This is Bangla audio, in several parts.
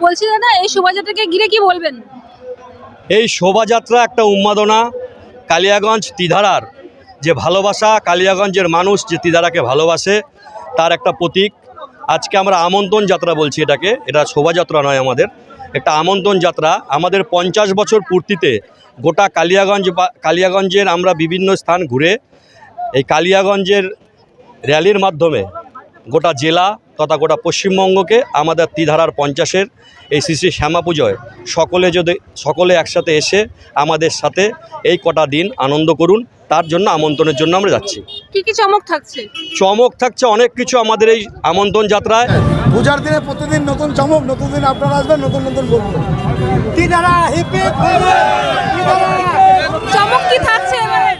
বলছি দাদা এই শোভাযাত্রাকে ঘিরে কি বলবেন? এই শোভাযাত্রা একটা উন্মাদনা কালিয়াগঞ্জ তিধারার। যে ভালোবাসা কালিয়াগঞ্জের মানুষ যে তিধারাকে ভালোবাসে তার একটা প্রতীক। আজকে আমরা আমন্ত্রণ যাত্রা বলছি এটাকে। এটা শোভাযাত্রা নয় আমাদের। একটা আমন্ত্রণ যাত্রা। আমাদের পঞ্চাশ বছর পূর্তিতে গোটা কালিয়াগঞ্জ বা কালিয়াগঞ্জের আমরা বিভিন্ন স্থান ঘুরে এই কালিয়াগঞ্জের র্যালির মাধ্যমে গোটা জেলা তথা গোটা পশ্চিমবঙ্গকে আমাদের ত্রিধারার পঞ্চাশের এই শ্রী শ্রী শ্যামা পুজোয় সকলে যদি সকলে একসাথে এসে আমাদের সাথে এই কটা দিন আনন্দ করুন তার জন্য আমন্ত্রণের জন্য আমরা যাচ্ছি। কি কি চমক থাকছে? চমক থাকছে অনেক কিছু আমাদের এই আমন্ত্রণ যাত্রায়। পূজার দিনে প্রতিদিন নতুন চমক নতুন দিন আপনারা আসবেন নতুন নতুন চমক কি থাকছে এবারে?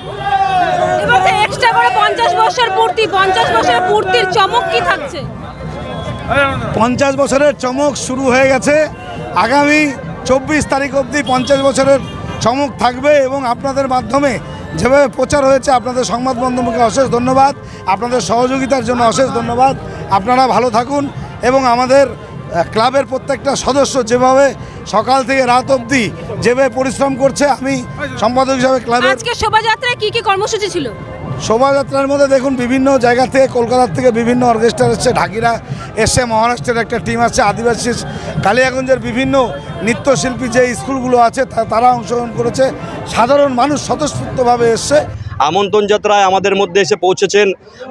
এবার এক্সট্রা করে পঞ্চাশ বছর পূর্তি পঞ্চাশ বছর পূর্তির চমক কি থাকছে? পঞ্চাশ বছরের চমক শুরু হয়ে গেছে। আগামী চব্বিশ তারিখ অবধি পঞ্চাশ বছরের চমক থাকবে এবং আপনাদের মাধ্যমে যেভাবে প্রচার হয়েছে, আপনাদের সংবাদ মাধ্যমকে অশেষ ধন্যবাদ। আপনাদের সহযোগিতার জন্য অশেষ ধন্যবাদ। আপনারা ভালো থাকুন এবং আমাদের ক্লাবের প্রত্যেকটা সদস্য যেভাবে সকাল থেকে রাত অবধি যেভাবে পরিশ্রম করছে, আমি সম্পাদক হিসাবে ক্লাবের আজকে শোভাযাত্রায় কি কি কর্মসূচি ছিল? শোভাযাত্রার মধ্যে দেখুন বিভিন্ন জায়গা থেকে কলকাতার থেকে বিভিন্ন অর্কেস্ট্রা এসছে ঢাকিরা এসছে মহারাষ্ট্রের একটা টিম আছে আদিবাসী কালিয়াগঞ্জের বিভিন্ন নৃত্যশিল্পী যে স্কুলগুলো আছে তারা অংশগ্রহণ করেছে। সাধারণ মানুষ স্বতঃস্ফূর্তভাবে এসছে। আমন্ত্রণ যাত্রায় আমাদের মধ্যে এসে পৌঁছেছেন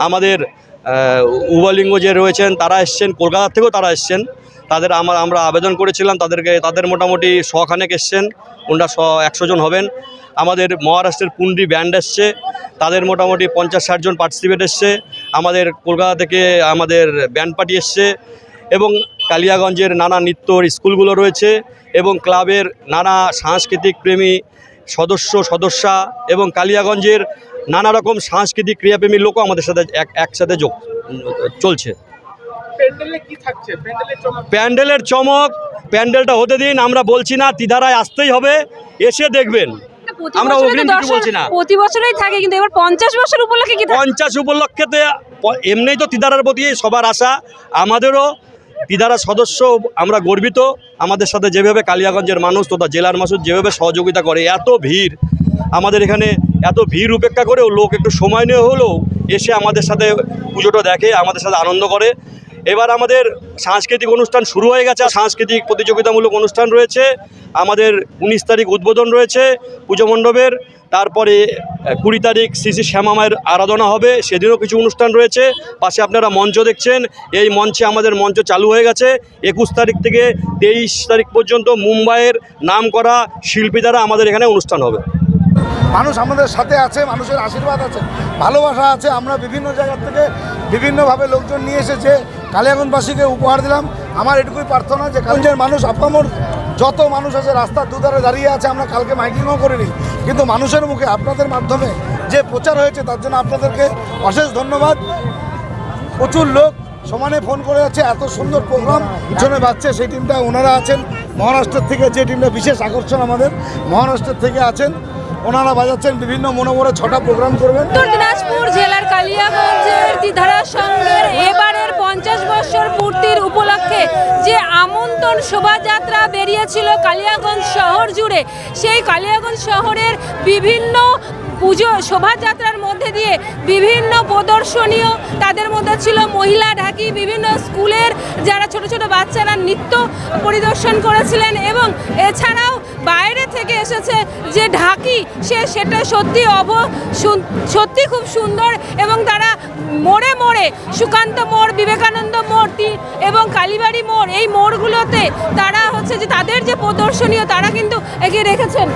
আমাদের আহ, উভলিঙ্গ যে রয়েছেন তারা এসছেন কলকাতা থেকেও তারা এসছেন। তাদের আমার আমরা আবেদন করেছিলাম তাদেরকে তাদের মোটামুটি শখানেক এসছেন ওনারা শ একশো জন হবেন। আমাদের মহারাষ্ট্রের পুন্ডি ব্যান্ড এসছে তাদের মোটামুটি পঞ্চাশ ষাট জন পার্টিসিপেট এসছে আমাদের কলকাতা থেকে আমাদের ব্যান্ড পার্টি এসছে এবং কালিয়াগঞ্জের নানা নৃত্যর স্কুলগুলো রয়েছে এবং ক্লাবের নানা সাংস্কৃতিক প্রেমী সদস্য সদস্যা এবং কালিয়াগঞ্জের নানা রকম সাংস্কৃতিক ক্রিয়াপ্রেমী লোকও আমাদের সাথে এক একসাথে যোগ চলছে। প্যান্ডেলের চমক প্যান্ডেলটা হতে দিন আমরা বলছি না তিধারায় আসতেই হবে এসে দেখবেন। আমরা অগ্রিম কিছু বলছি না। প্রতি বছরই থাকে কিন্তু এবার পঞ্চাশ বছর উপলক্ষে কি পঞ্চাশ উপলক্ষেতে এমনিই তো তিদারার প্রতি সবার আশা। আমাদেরও তিদারা সদস্য আমরা গর্বিত। আমাদের সাথে যেভাবে কালিয়াগঞ্জের মানুষ তথা জেলার মানুষ যেভাবে সহযোগিতা করে এত ভিড়। আমাদের এখানে এত ভিড় উপেক্ষা করেও লোক একটু সময় নিয়ে হলেও এসে আমাদের সাথে পুজোটা দেখে আমাদের সাথে আনন্দ করে। এবার আমাদের সাংস্কৃতিক অনুষ্ঠান শুরু হয়ে গেছে, সাংস্কৃতিক প্রতিযোগিতামূলক অনুষ্ঠান রয়েছে, আমাদের উনিশ তারিখ উদ্বোধন রয়েছে পুজো মণ্ডপের, তারপরে কুড়ি তারিখ শ্রী শ্রী শ্যামামায়ের আরাধনা হবে, সেদিনও কিছু অনুষ্ঠান রয়েছে, পাশে আপনারা মঞ্চ দেখছেন, এই মঞ্চে আমাদের মঞ্চ চালু হয়ে গেছে, একুশ তারিখ থেকে তেইশ তারিখ পর্যন্ত মুম্বাইয়ের নাম করা শিল্পী দ্বারা আমাদের এখানে অনুষ্ঠান হবে। মানুষ আমাদের সাথে আছে, মানুষের আশীর্বাদ আছে, ভালোবাসা আছে, আমরা বিভিন্ন জায়গা থেকে বিভিন্নভাবে লোকজন নিয়ে এসেছে কালিয়াগঞ্জবাসীকে উপহার দিলাম। আমার এটুকুই প্রার্থনা যে কালিগঞ্জের মানুষ আপামর যত মানুষ আছে রাস্তার দুধারে দাঁড়িয়ে আছে, আমরা কালকে মাইকিংও করিনি। কিন্তু মানুষের মুখে আপনাদের মাধ্যমে যে প্রচার হয়েছে, তার জন্য আপনাদেরকে অশেষ ধন্যবাদ। প্রচুর লোক সমানে ফোন করে যাচ্ছে, এত সুন্দর প্রোগ্রাম পিছনে বাচ্চা সেই টিমটা ওনারা আছেন। মহারাষ্ট্রের থেকে যে টিমটা বিশেষ আকর্ষণ আমাদের, মহারাষ্ট্রের থেকে আছেন। ওনারা বাজাচ্ছেন, বিভিন্ন মনোবরে ছটা প্রোগ্রাম করবেন। দিনাজপুর জেলার কালিয়াগঞ্জের দ্বিধারা উপলক্ষে যে আমন্ত্রণ শোভাযাত্রা বেরিয়েছিল কালিয়াগঞ্জ শহর জুড়ে, সেই কালিয়াগঞ্জ শহরের বিভিন্ন পুজো শোভাযাত্রার মধ্যে দিয়ে বিভিন্ন প্রদর্শনীয় তাদের মধ্যে ছিল মহিলা ঢাকি, বিভিন্ন স্কুলের যারা ছোট ছোট বাচ্চারা নৃত্য পরিদর্শন করেছিলেন এবং এছাড়াও বাইরে থেকে এসেছে যে ঢাকি, সে সেটা সত্যি অব সত্যি খুব সুন্দর এবং তারা মোড়ে মোড়ে সুকান্ত মোড়, বিবেকানন্দ এবং কালীবাড়ি মোড়, এই মোড়গুলোতে তারা হচ্ছে যে তাদের যে প্রদর্শনীয়, তারা কিন্তু এগিয়ে রেখেছেন।